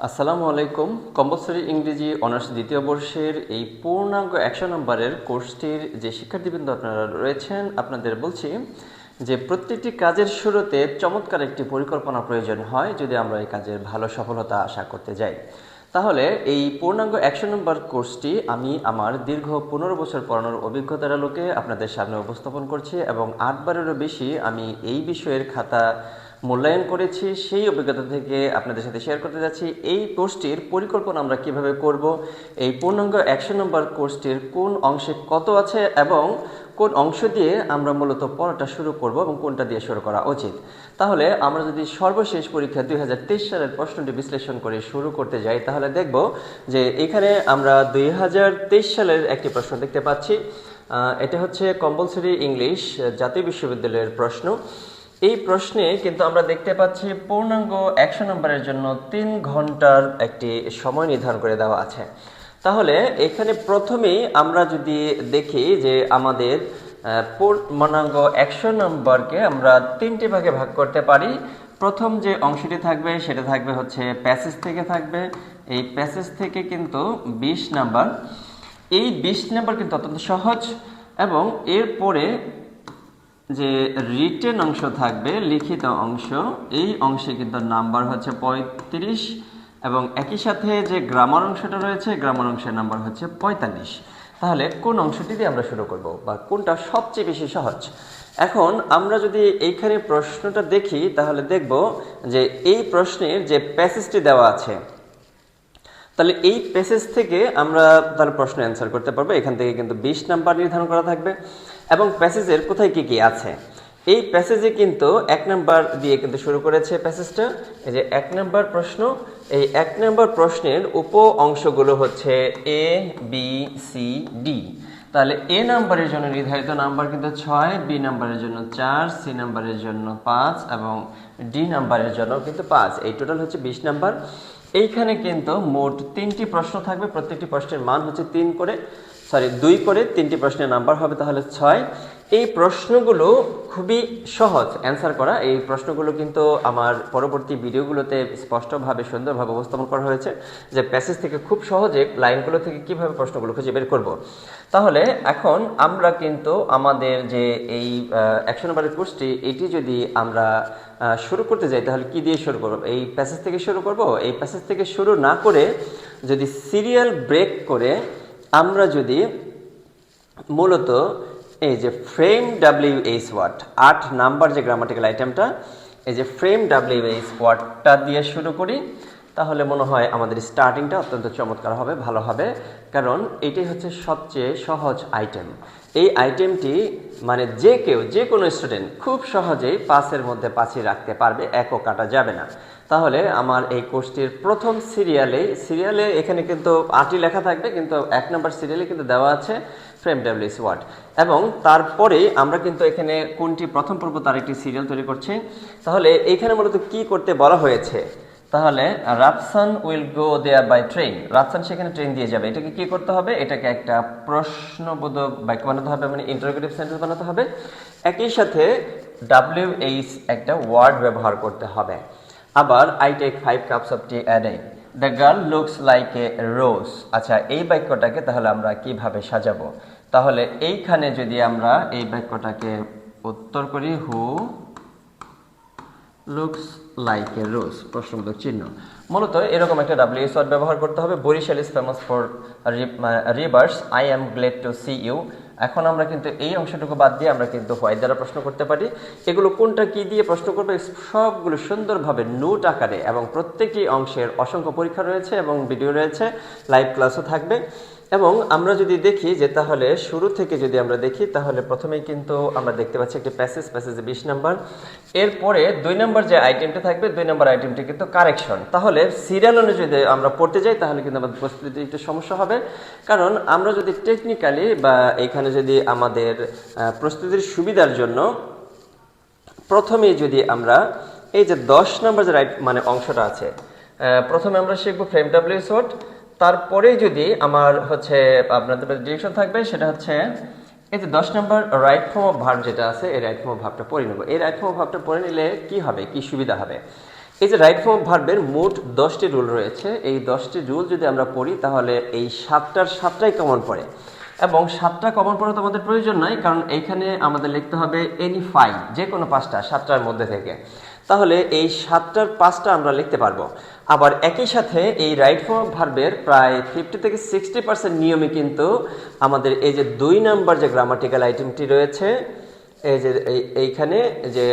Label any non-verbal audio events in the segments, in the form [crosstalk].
আসসালামু আলাইকুম। কম্পালসরি ইংরেজি অনার্স দ্বিতীয় বর্ষের এই পূর্ণাঙ্গ একশো নম্বরের কোর্সটির যে শিক্ষার্থীবৃন্দ আপনারা রয়েছেন, আপনাদের বলছি যে প্রত্যেকটি কাজের শুরুতে চমৎকার একটি পরিকল্পনা প্রয়োজন হয় যদি আমরা এই কাজের ভালো সফলতা আশা করতে যাই। তাহলে এই পূর্ণাঙ্গ একশো নম্বর কোর্সটি আমি আমার দীর্ঘ পনেরো বছর পড়ানোর অভিজ্ঞতার আলোকে আপনাদের সামনে উপস্থাপন করছি এবং আটবারেরও বেশি আমি এই বিষয়ের খাতা মূল্যায়ন করেছি, সেই অভিজ্ঞতা থেকে আপনাদের সাথে শেয়ার করতে যাচ্ছি। এই কোর্সটির পরিকল্পনা আমরা কীভাবে করব, এই পূর্ণাঙ্গ একশো নম্বর কোর্সটির কোন অংশে কত আছে এবং কোন অংশ দিয়ে আমরা মূলত পড়াটা শুরু করব এবং কোনটা দিয়ে শুরু করা উচিত। তাহলে আমরা যদি সর্বশেষ পরীক্ষা দুই হাজার তেইশ সালের প্রশ্নটি বিশ্লেষণ করে শুরু করতে যাই, তাহলে দেখব যে এখানে আমরা দুই হাজার তেইশ সালের একটি প্রশ্ন দেখতে পাচ্ছি। এটা হচ্ছে কম্পালসরি ইংলিশ জাতীয় বিশ্ববিদ্যালয়ের প্রশ্ন। এই প্রশ্নে কিন্তু আমরা দেখতে পাচ্ছি পূর্ণাঙ্গ একশো নম্বরের জন্য তিন ঘণ্টার একটি সময় নির্ধারণ করে দেওয়া আছে। তাহলে এখানে প্রথমেই আমরা যদি দেখি যে আমাদের পূর্ণাঙ্গ একশো নম্বরকে আমরা তিনটি ভাগে ভাগ করতে পারি। প্রথম যে অংশটি থাকবে সেটা থাকবে হচ্ছে প্যাসেজ থেকে থাকবে। এই প্যাসেজ থেকে কিন্তু বিশ নাম্বার। এই বিশ নাম্বার কিন্তু অত্যন্ত সহজ এবং এরপরে যে রিটেন অংশ থাকবে, লিখিত অংশ, এই অংশে কিন্তু নাম্বার হচ্ছে পঁয়ত্রিশ এবং একই সাথে যে গ্রামার অংশটা রয়েছে গ্রামার অংশের নাম্বার হচ্ছে পঁয়তাল্লিশ। তাহলে কোন অংশটি দিয়ে আমরা শুরু করব বা কোনটা সবচেয়ে বেশি সহজ? এখন আমরা যদি এইখানে প্রশ্নটা দেখি, তাহলে দেখব যে এই প্রশ্নের যে প্যাসেজটি দেওয়া আছে, তাহলে এই প্যাসেজ থেকে আমরা তার প্রশ্ন অ্যান্সার করতে পারব। এখান থেকে কিন্তু বিশ নাম্বার নির্ধারণ করা থাকবে। এবং প্যাসেজের কোথায় কী কী আছে? এই প্যাসেজে কিন্তু এক নাম্বার দিয়ে কিন্তু শুরু করেছে প্যাসেজটা। এই যে এক নাম্বার প্রশ্ন, এই এক নাম্বার প্রশ্নের উপ অংশগুলো হচ্ছে এ, বি, সি, ডি। তাহলে এ নাম্বারের জন্য নির্ধারিত নাম্বার কিন্তু ছয়, বি নাম্বারের জন্য চার, সি নাম্বারের জন্য পাঁচ এবং ডি নাম্বারের জন্য কিন্তু পাঁচ। এই টোটাল হচ্ছে বিশ নাম্বার। এইখানে কিন্তু মোট তিনটি প্রশ্ন থাকবে। প্রত্যেকটি প্রশ্নের মান হচ্ছে তিন করে সরি দুই করে তিনটি প্রশ্নের নাম্বার হবে, তাহলে ছয়। এই প্রশ্নগুলো খুবই সহজ অ্যান্সার করা। এই প্রশ্নগুলো কিন্তু আমার পরবর্তী ভিডিওগুলোতে স্পষ্টভাবে, সুন্দরভাবে উপস্থাপন করা হয়েছে যে প্যাসেজ থেকে খুব সহজে লাইনগুলো থেকে কীভাবে প্রশ্নগুলো খুঁজে বের করব। তাহলে এখন আমরা কিন্তু আমাদের যে এই একশো নম্বরের কোর্সটি, এটি যদি আমরা শুরু করতে যাই, তাহলে কি দিয়ে শুরু করব? এই প্যাসেজ থেকে শুরু করব? এই প্যাসেজ থেকে শুরু না করে যদি সিরিয়াল ব্রেক করে, আমরা যদি মূলত এই যে ফ্রেম ডাব্লিউ এইচ ওয়ার্ড আট নাম্বার যে গ্রামাটিক্যাল আইটেমটা এই যে ফ্রেম ডাব্লিউ এইচ ওয়ার্ডটা দিয়ে শুরু করি, তাহলে মনে হয় আমাদের স্টার্টিংটা অত্যন্ত চমৎকার হবে, ভালো হবে, কারণ এটাই হচ্ছে সবচেয়ে সহজ আইটেম এই আইটেমটি মানে যে কেউ, যে কোনো স্টুডেন্ট খুব সহজেই পাসের মধ্যে পাঁচিয়ে রাখতে পারবে একও কাটা যাবে না। তাহলে আমার এই কোর্সটির প্রথম সিরিয়ালে সিরিয়ালে এখানে কিন্তু আটই লেখা থাকবে, কিন্তু এক নম্বর সিরিয়ালে কিন্তু দেওয়া আছে ফ্রেম ডাব্লিউস ওয়ার্ড এবং তারপরে আমরা কিন্তু এখানে কোনটি প্রথম পর্ব তার একটি সিরিয়াল তৈরি করছি। তাহলে এইখানে মূলত কি করতে বলা হয়েছে? তাহলে Rafsan will go there by train. Rafsan সেখানে ট্রেন দিয়ে যাবে। এটাকে কি করতে হবে? এটাকে একটা প্রশ্নবোধক বাক্য বানাতে হবে মানে ইন্টারোগেটিভ সেন্টেন্স বানাতে হবে। একই সাথে ডাব্লিউ এইচ একটা ওয়ার্ড ব্যবহার করতে হবে। আবার I take five cups of tea অ্যাডে the girl looks like a rose আচ্ছা এই বাক্যটাকে তাহলে আমরা কীভাবে সাজাবো? তাহলে এইখানে যদি আমরা এই বাক্যটাকে উত্তর করি হু লুকস লাইক এ রোজ প্রশ্নবোধক চিহ্ন। মূলত এরকম একটা ডাব্লিউএস ওয়ার্ড ব্যবহার করতে হবে। Barishal is famous for rivers I am glad to see you এখন আমরা কিন্তু এই অংশটুকু বাদ দিয়ে আমরা কিন্তু হোয়াই দ্বারা প্রশ্ন করতে পারি। এগুলো কোনটা কি দিয়ে প্রশ্ন করবে? সবগুলো সুন্দরভাবে নোট আকারে এবং প্রত্যেকটি অংশের অসংখ্য পরীক্ষা রয়েছে এবং ভিডিও রয়েছে। লাইভ ক্লাসও থাকবে। এবং আমরা যদি দেখি যে তাহলে শুরু থেকে যদি আমরা দেখি, তাহলে প্রথমেই কিন্তু আমরা দেখতে পাচ্ছি একটি প্যাসেজ প্যাসেজে বিশ নাম্বার। এরপরে দুই নম্বর যে আইটেমটা থাকবে, দুই নম্বর আইটেমটি কিন্তু কারেকশন তাহলে সিরিয়াল অনুযায়ী যদি আমরা পড়তে যাই, তাহলে কিন্তু আমাদের প্রস্তুতি একটু সমস্যা হবে। কারণ আমরা যদি টেকনিক্যালি বা এখানে যদি আমাদের প্রস্তুতির সুবিধার জন্য প্রথমে যদি আমরা এই যে দশ নম্বর যে রাইট মানে অংশটা আছে প্রথমে আমরা শিখব ফ্রেম ডাব্লিউ শর্ট তারপরে যদি আমার হচ্ছে আপনাদের ডিরেকশন থাকবে, সেটা হচ্ছে এই যে দশ নম্বর রাইট ফর্ম অফ ভার্ব যেটা আছে, এই রাইট ফর্ম অফ ভাবটা পড়ে নেব। এই রাইট ফর্ম অফ ভাবটা পড়ে নিলে কি হবে? কি সুবিধা হবে? এই যে রাইট ফর্ম ভার্বের মোট দশটি রুল রয়েছে, এই দশটি রুল যদি আমরা পড়ি, তাহলে এই সাতটার সাতটাই কমন পড়ে। এবং সাতটা কমন পড়া তো আমাদের প্রয়োজন নাই, কারণ এইখানে আমাদের লিখতে হবে এনি ফাইভ যে কোনো পাঁচটা, সাতটার মধ্যে থেকে। তাহলে এই সাতটার পাঁচটা আমরা লিখতে পারব। আবার একই সাথে এই রাইট ফর্ম ভার্বের প্রায় ফিফটি থেকে সিক্সটি পার্সেন্ট নিয়মে কিন্তু আমাদের এই যে দুই নাম্বার যে গ্রামাটিক্যাল আইটেমটি রয়েছে, এই যে এইখানে যে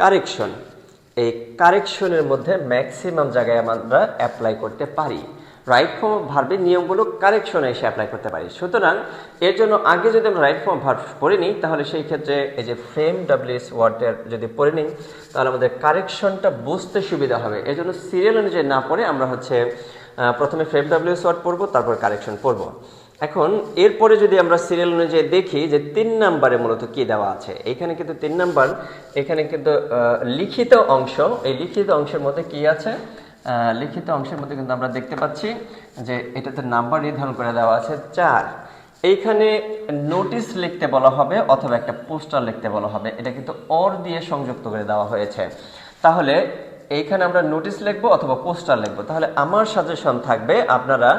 কারেকশন এই কারেকশনের মধ্যে ম্যাক্সিমাম জায়গায় আমরা অ্যাপ্লাই করতে পারি। রাইট ফর্ম অফ ভার্বের নিয়মগুলো কারেকশনে এসে অ্যাপ্লাই করতে পারি। সুতরাং এর জন্য আগে যদি আমরা রাইট ফর্ম ভার্ব পড়ে নিই, তাহলে সেই ক্ষেত্রে এই যে ফ্রেম ডাব্লিউএস ওয়ার্ডের যদি পড়ে নিই, তাহলে আমাদের কারেকশনটা বুঝতে সুবিধা হবে। এই জন্য সিরিয়াল অনুযায়ী না পড়ে আমরা হচ্ছে প্রথমে ফ্রেম ডাব্লিউএস ওয়ার্ড পড়ব, তারপর কারেকশন পড়ব। এখন এরপরে যদি আমরা সিরিয়াল অনুযায়ী দেখি যে তিন নাম্বারে মূলত কি দেওয়া আছে, এখানে কিন্তু তিন নাম্বার এখানে কিন্তু লিখিত অংশ, এই লিখিত অংশের মধ্যে কি আছে? লিখিত অংশের মধ্যে কিন্তু আমরা দেখতে পাচ্ছি যে এটাতে নাম্বার নির্ধারণ করে দেওয়া আছে চার। এইখানে নোটিশ লিখতে বলা হবে অথবা একটা পোস্টার লিখতে বলা হবে। এটা কিন্তু অর দিয়ে সংযুক্ত করে দেওয়া হয়েছে। তাহলে এইখানে আমরা নোটিশ লিখব অথবা পোস্টার লিখব। তাহলে আমার সাজেশন থাকবে আপনারা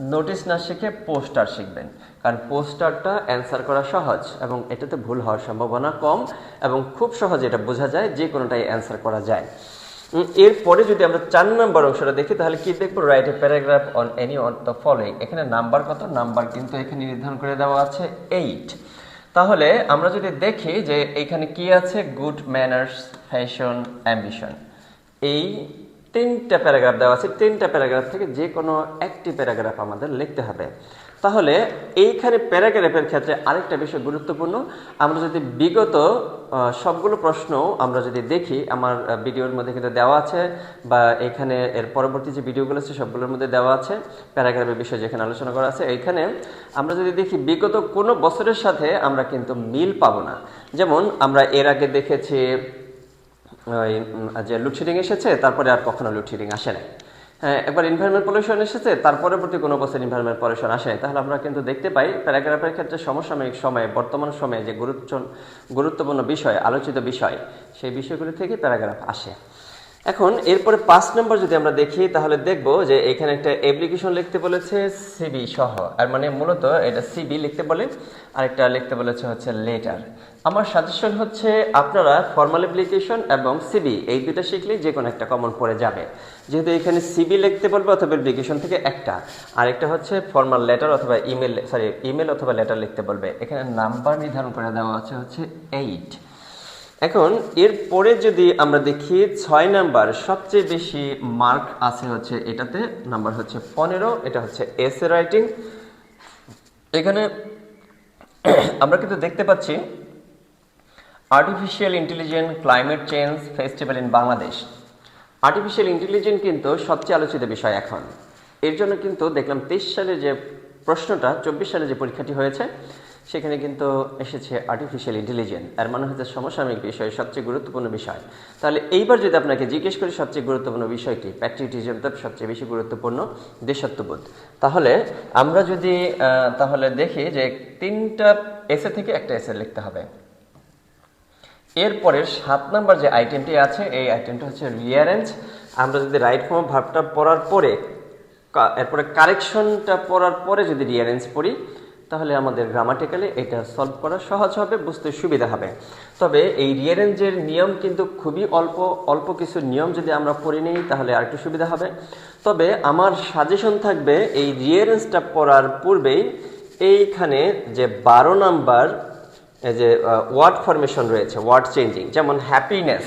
নোটিশ না শিখে পোস্টার শিখবেন। কারণ পোস্টারটা অ্যান্সার করা সহজ এবং এটাতে ভুল হওয়ার সম্ভাবনা কম এবং খুব সহজে এটা বোঝা যায় যে কোনোটাই অ্যান্সার করা যায়। এরপরে যদি আমরা চার নাম্বার অংশটা দেখি, তাহলে কি দেখব? Write a paragraph on any on the following এখানে নাম্বার কত? নাম্বার কিন্তু এখানে নির্ধারণ করে দেওয়া আছে এইট তাহলে আমরা যদি দেখি যে এখানে কি আছে? গুড ম্যানার্স ফ্যাশন অ্যাম্বিশন এই তিনটা প্যারাগ্রাফ দেওয়া আছে। তিনটা প্যারাগ্রাফ থেকে যে কোনো একটি প্যারাগ্রাফ আমাদের লিখতে হবে। তাহলে এইখানে প্যারাগ্রাফের ক্ষেত্রে আরেকটা বিষয় গুরুত্বপূর্ণ। আমরা যদি বিগত সবগুলো প্রশ্ন আমরা যদি দেখি, আমার ভিডিওর মধ্যে কিন্তু দেওয়া আছে বা এখানে এর পরবর্তী যে ভিডিওগুলো আছে সবগুলোর মধ্যে দেওয়া আছে, প্যারাগ্রাফের বিষয় যেখানে আলোচনা করা আছে। এইখানে আমরা যদি দেখি, বিগত কোনো বছরের সাথে আমরা কিন্তু মিল পাবো না। যেমন আমরা এর আগে দেখেছি, ওই যে লোডশেডিং এসেছে, তারপরে আর কখনো লোডশেডিং আসে নাই। একবার এনভায়রনমেন্ট পলিউশন এসেছে, তার পরবর্তী কোনো বছর এনভায়রনমেন্ট পলিউশন আসে তাহলে আমরা কিন্তু দেখতে পাই প্যারাগ্রাফের ক্ষেত্রে সমসাময়িক সময়ে, বর্তমান সময়ে যে গুরুত্ব গুরুত্বপূর্ণ বিষয়, আলোচিত বিষয়, সেই বিষয়গুলি থেকে প্যারাগ্রাফ আসে। এখন এরপরে পাঁচ নম্বর যদি আমরা দেখি, তাহলে দেখব যে এখানে একটা অ্যাপ্লিকেশন লিখতে বলেছে সিবি সহ। আর মানে মূলত এটা সিবি লিখতে বলে আর একটা লিখতে বলেছে হচ্ছে লেটার আমার সাজেশন হচ্ছে আপনারা ফর্মাল অ্যাপ্লিকেশন এবং সিবি এই দুটো শিখলেই যে কোনো একটা কমন পড়ে যাবে। যেহেতু এখানে সিবি লিখতে বলবে অথবা অ্যাপ্লিকেশন থেকে একটা আর একটা হচ্ছে ফর্মাল লেটার অথবা ইমেল সরি ইমেল অথবা লেটার লিখতে বলবে। এখানে নাম্বার নির্ধারণ করে দেওয়া আছে হচ্ছে এইট এখন এরপরে যদি আমরা দেখি ছয় নাম্বার, সবচেয়ে বেশি মার্ক আছে হচ্ছে এটাতে। নাম্বার হচ্ছে পনেরো, এটা হচ্ছে এসে রাইটিং। এখানে [clears throat] আমরা কিন্তু দেখতে পাচ্ছি artificial intelligent climate change festival in Bangladesh artificial intelligent কিন্তু সবচেয়ে আলোচিত বিষয় এখন। এর জন্য কিন্তু দেখলাম তেইশ সালে যে প্রশ্নটা, চব্বিশ সালে যে পরীক্ষাটি হয়েছে সেখানে কিন্তু এসেছে আর্টিফিশিয়াল ইন্টেলিজেন্স মানে হচ্ছে সমসাময়িক বিষয়, সবচেয়ে গুরুত্বপূর্ণ বিষয়। তাহলে এইবার যদি আপনাকে জিজ্ঞেস করি, সবচেয়ে গুরুত্বপূর্ণ বিষয় কি প্যাট্রিয়টিজম তো সবচেয়ে বেশি গুরুত্বপূর্ণ দেশত্ববোধ তাহলে আমরা যদি তাহলে দেখি যে তিনটা এসে থেকে একটা এসে লিখতে হবে। এরপরের সাত নাম্বার যে আইটেমটি আছে, এই আইটেমটা হচ্ছে রিয়ারেঞ্জ আমরা যদি রাইট ফর্ম ভাবটা পড়ার পরে এরপরে কারেকশনটা পড়ার পরে যদি রিয়ারেঞ্জ পড়ি তাহলে আমাদের গ্রামাটিক্যালি এটা সলভ করা সহজ হবে, বুঝতে সুবিধা হবে। তবে এই রিয়ারেঞ্জের নিয়ম কিন্তু খুবই অল্প অল্প কিছু নিয়ম যদি আমরা পড়ে নিই, তাহলে আরেকটু সুবিধা হবে। তবে আমার সাজেশন থাকবে, এই রিয়ারেঞ্জটা পড়ার পূর্বেই এইখানে যে বারো নাম্বার যে ওয়ার্ড ফরমেশন রয়েছে ওয়ার্ড চেঞ্জিং যেমন হ্যাপিনেস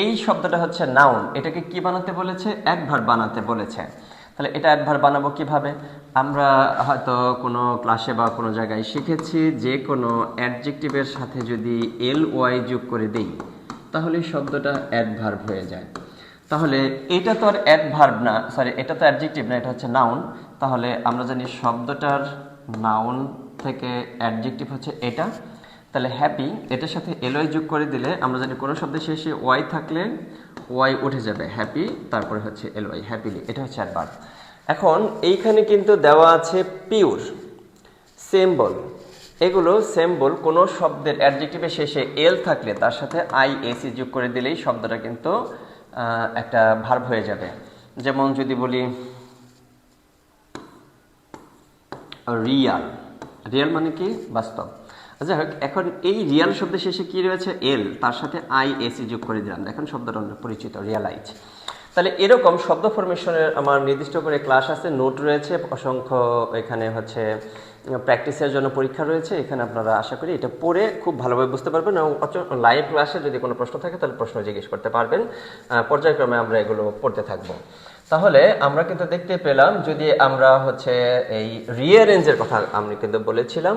এই শব্দটা হচ্ছে নাউন এটাকে কি বানাতে বলেছে? অ্যাডভার্ব বানাতে বলেছে। তাহলে এটা অ্যাডভার্ব বানাবো কীভাবে? আমরা হয়তো কোনো ক্লাসে বা কোনো জায়গায় শিখেছি যে কোনো অ্যাডজেক্টিভের সাথে যদি এল ওয়াই যোগ করে দিই, তাহলে শব্দটা অ্যাডভার্ব হয়ে যায়। তাহলে এটা তো আর অ্যাডভার্ব না সরি এটা তো অ্যাডজেক্টিভ না, এটা হচ্ছে নাউন তাহলে আমরা জানি শব্দটার নাউন থেকে অ্যাডজেক্টিভ হচ্ছে এটা। তাহলে হ্যাপি এটার সাথে এলওয়াই যোগ করে দিলে আমরা জানি কোনো শব্দের শেষে ওয়াই থাকলে ওয়াই উঠে যাবে। হ্যাপি তারপরে হচ্ছে এলওয়াই হ্যাপিলি এটা হচ্ছে অ্যাডভার্ব এখন এইখানে কিন্তু দেওয়া আছে পিওর সেম্বল এগুলো সেম্বল কোনো শব্দের অ্যাডজেক্টিভের শেষে এল থাকলে তার সাথে আই এসি যোগ করে দিলেই শব্দটা কিন্তু একটা ভার্ব হয়ে যাবে। যেমন যদি বলি রিয়াল রিয়াল মানে কি? বাস্তব। যাই হোক এখন এই রিয়াল শব্দের শেষে কি রয়েছে? এল, তার সাথে আই, এসি যোগ করে দিলাম। দেখেন শব্দটা অনেক পরিচিত রিয়ালাইজ তাহলে এরকম শব্দ ফরমেশনের আমার নির্দিষ্ট করে ক্লাস আছে নোট রয়েছে, অসংখ্য এখানে হচ্ছে প্র্যাকটিসের জন্য পরীক্ষা রয়েছে, এখানে আপনারা আশা করি এটা পড়ে খুব ভালোভাবে বুঝতে পারবেন এবং লাইভ ক্লাসে যদি কোনো প্রশ্ন থাকে, তাহলে প্রশ্ন জিজ্ঞেস করতে পারবেন। পর্যায়ক্রমে আমরা এগুলো পড়তে থাকব। তাহলে আমরা কিন্তু দেখতে পেলাম, যদি আমরা হচ্ছে এই রিয়ারেঞ্জের কথা আমি কিন্তু বলেছিলাম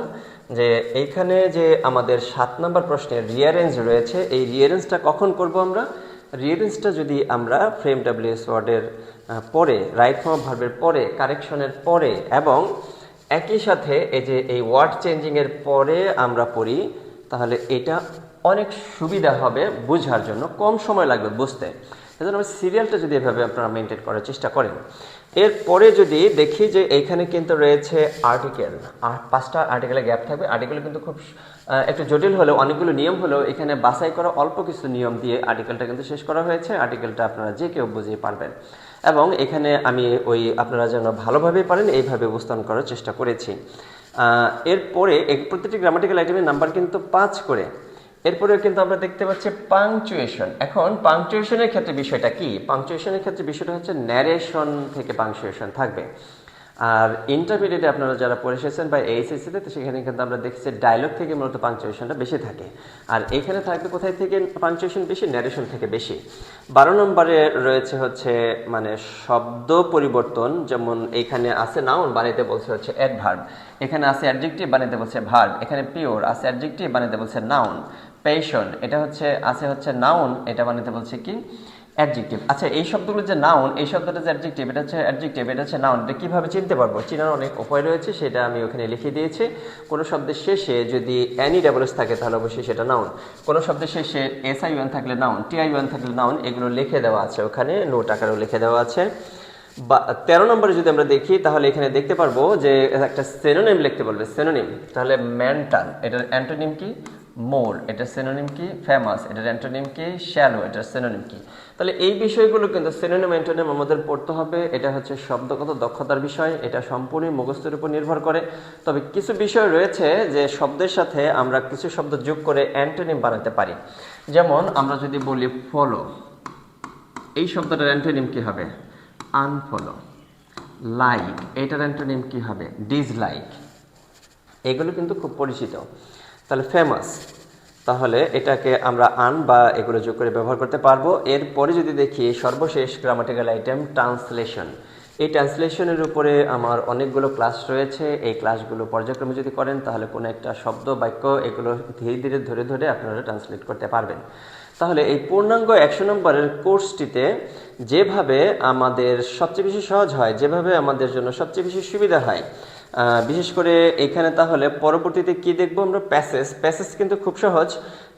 যে এইখানে যে আমাদের সাত নম্বর প্রশ্নের রিয়ারেঞ্জ রয়েছে, এই রিয়ারেঞ্জটা কখন করব আমরা? রিয়ারেঞ্জটা যদি আমরা ফ্রেম ডাব্লিউএস ওয়ার্ডের পরে রাইট ফর্ম ভার্বের পরে কারেকশনের পরে এবং একই সাথে এই যে এই ওয়ার্ড চেঞ্জিংয়ের পরে আমরা পড়ি, তাহলে এটা অনেক সুবিধা হবে বোঝার জন্য। কম সময় লাগবে বুঝতে। এজন্য সিরিয়ালটা যদি এভাবে আপনারা মেনটেন করার চেষ্টা করেন। এরপরে যদি দেখি যে এইখানে কিন্তু রয়েছে আর্টিকেল আর পাঁচটা আর্টিকেলে গ্যাপ থাকবে। আর্টিকেল কিন্তু খুব একটু জটিল হলেও, অনেকগুলো নিয়ম হলেও এখানে বাছাই করা অল্প কিছু নিয়ম দিয়ে আর্টিকেলটা কিন্তু শেষ করা হয়েছে। আর্টিকেলটা আপনারা যে কেউ বুঝিয়ে পারবেন। এবং এখানে আমি ওই আপনারা যেন ভালোভাবে পারেন, এইভাবে উপস্থান করার চেষ্টা করেছি। এরপরে প্রতিটি গ্রামাটিক্যাল আইটেমের নাম্বার কিন্তু পাঁচ করে। এরপরেও কিন্তু আমরা দেখতে পাচ্ছি পাংচুয়েশন এখন পাংচুয়েশনের ক্ষেত্রে বিষয়টা কি? পাংচুয়েশনের ক্ষেত্রে বিষয়টা হচ্ছে ন্যারেশন থেকে পাংচুয়েশন থাকবে। আর ইন্টারমিডিয়েটে আপনারা যারা পড়ে এসেছেন বা এইচএসসিতে সেখানে কিন্তু আমরা দেখছি ডায়লগ থেকে মূলত পাংচুয়েশনটা বেশি থাকে। আর এখানে থাকবে কোথায় থেকে? পাংচুয়েশন বেশি ন্যারেশন থেকে বেশি। বারো নম্বরে রয়েছে হচ্ছে মানে শব্দ পরিবর্তন, যেমন এখানে আছে নাউন বানাইতে বলছে হচ্ছে অ্যাডভার্ব এখানে আছে অ্যাডজেক্টিভ বানাইতে বলছে ভার্ব এখানে পিওর আছে অ্যাডজেক্টিভ বানাইতে বলছে নাউন পেশন এটা হচ্ছে, আছে হচ্ছে নাউন এটা বানাতে বলছে কি? অ্যাডজেক্টিভ আচ্ছা এই শব্দগুলো যে নাউন এই শব্দটা যে অ্যাডজেক্টিভ এটা হচ্ছে অ্যাডজেক্টিভ এটা হচ্ছে নাউন এটা কীভাবে চিনতে পারব? চিনার অনেক উপায় রয়েছে, সেটা আমি ওখানে লিখে দিয়েছি। কোনো শব্দের শেষে যদি অ্যানি ডাবলস থাকে, তাহলে অবশ্যই সেটা নাউন কোনো শব্দের শেষে এস আই ওয়ান থাকলে noun T I O N থাকলে নাউন এগুলো লিখে দেওয়া আছে ওখানে নোট আকারেও লিখে দেওয়া আছে। বা, তেরো নম্বরে যদি আমরা দেখি, তাহলে এখানে দেখতে পারব যে একটা সেনোনিম লিখতে বলবে সেনোনিম তাহলে ম্যান্টান এটার অ্যান্টোনিম কি? মোর এটার সেনোনিম কি? ফেমাস এটার অ্যান্টোনিম কি? শ্যালো এটার সেনোনিম কি? তাহলে এই বিষয়গুলো কিন্তু সেনোনিম অ্যান্টোনিম আমাদের পড়তে হবে। এটা হচ্ছে শব্দগত দক্ষতার বিষয়, এটা সম্পূর্ণ মুখস্থের উপর নির্ভর করে। তবে কিছু বিষয় রয়েছে যে শব্দের সাথে আমরা কিছু শব্দ যোগ করে অ্যান্টোনিম বানাতে পারি। যেমন আমরা যদি বলি ফলো এই শব্দটার অ্যান্টোনিম কি হবে? আনফলো লাইক এটার অ্যান্টোনিম কি হবে? ডিসলাইক এগুলো কিন্তু খুব পরিচিত। তাহলে ফেমাস তাহলে এটাকে আমরা আন বা এগুলো যোগ করে ব্যবহার করতে পারব। এরপরে যদি দেখি সর্বশেষ গ্রামাটিক্যাল আইটেম ট্রান্সলেশন এই ট্রান্সলেশনের উপরে আমার অনেকগুলো ক্লাস রয়েছে। এই ক্লাসগুলো পর্যায়ক্রমে যদি করেন, তাহলে কোনো একটা শব্দ, বাক্য, এগুলো ধীরে ধীরে ধরে ধরে আপনারা ট্রান্সলেট করতে পারবেন। তাহলে এই পূর্ণাঙ্গ একশো নম্বরের কোর্সটিতে যেভাবে আমাদের সবচেয়ে বেশি সহজ হয়, যেভাবে আমাদের জন্য সবচেয়ে বেশি সুবিধা হয় বিশেষ করে এখানে তাহলে পরবর্তীতে কি দেখব আমরা? প্যাসেজ প্যাসেজ কিন্তু খুব সহজ।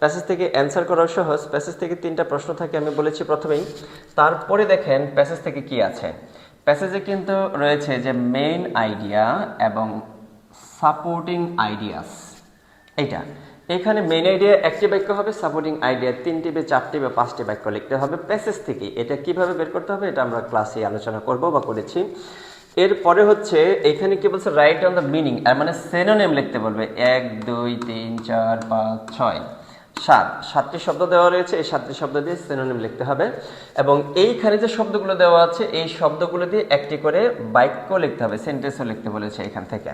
প্যাসেজ থেকে অ্যান্সার করাও সহজ। প্যাসেজ থেকে তিনটা প্রশ্ন থাকে আমি বলেছি প্রথমেই। তারপরে দেখেন প্যাসেজ থেকে কি আছে? প্যাসেজে কিন্তু রয়েছে যে মেইন আইডিয়া এবং সাপোর্টিং আইডিয়াস এইটা। এখানে মেইন আইডিয়া একটি বাক্য হবে সাপোর্টিং আইডিয়া তিনটি বা চারটি বা পাঁচটি বাক্য লিখতে হবে। প্যাসেজ থেকে এটা কীভাবে বের করতে হবে এটা আমরা ক্লাসে আলোচনা করব বা করেছি। এরপরে হচ্ছে, এখানে কি বলছে রাইট অন দ্য মিনিং আর মানে সেনোনেম লিখতে বলবে, এক, দুই, তিন, চার, পাঁচ, ছয়, সাত। সাতটি শব্দ দেওয়া রয়েছে, এই সাতটি শব্দ দিয়ে সিনোনিম লিখতে হবে। এবং এইখানে যে শব্দগুলো দেওয়া আছে, এই শব্দগুলো দিয়ে একটি করে বাক্য লিখতে হবে সেন্টেন্সও লিখতে বলেছে এখান থেকে।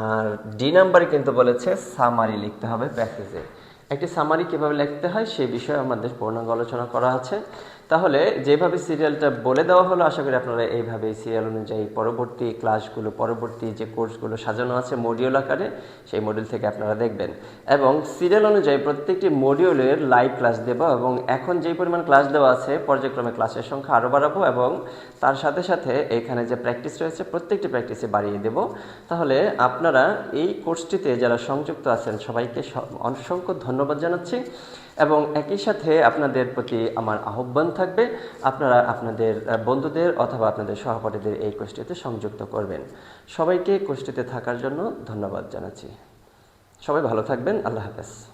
আর ডি নাম্বারে কিন্তু বলেছে সামারি লিখতে হবে প্যাসেজে একটি সামারি কীভাবে লিখতে হয় সেই বিষয়ে আমাদের পূর্ণাঙ্গ আলোচনা করা আছে। তাহলে যেভাবে সিরিয়ালটা বলে দেওয়া হলো, আশা করি আপনারা এইভাবে সিরিয়াল অনুযায়ী পরবর্তী ক্লাসগুলো, পরবর্তী যে কোর্সগুলো সাজানো আছে মডিউল আকারে, সেই মডিউল থেকে আপনারা দেখবেন। এবং সিরিয়াল অনুযায়ী প্রত্যেকটি মডিউলের লাইভ ক্লাস দেব এবং এখন যেই পরিমাণ ক্লাস দেওয়া আছে, পর্যায়ক্রমে ক্লাসের সংখ্যা আরও বাড়াবো এবং তার সাথে সাথে এখানে যে প্র্যাকটিস রয়েছে, প্রত্যেকটি প্র্যাকটিসে বাড়িয়ে দেব। তাহলে আপনারা এই কোর্সটিতে যারা সংযুক্ত আছেন, সবাইকে অসংখ্য ধন্যবাদ জানাচ্ছি। এবং একই সাথে আপনাদের প্রতি আমার আহ্বান থাকবে, আপনারা আপনাদের বন্ধুদের অথবা আপনাদের সহপাঠীদের এই কোষ্ঠীতে সংযুক্ত করবেন। সবাইকে কোষ্ঠীতে থাকার জন্য ধন্যবাদ জানাচ্ছি। সবাই ভালো থাকবেন, আল্লাহ হাফেজ।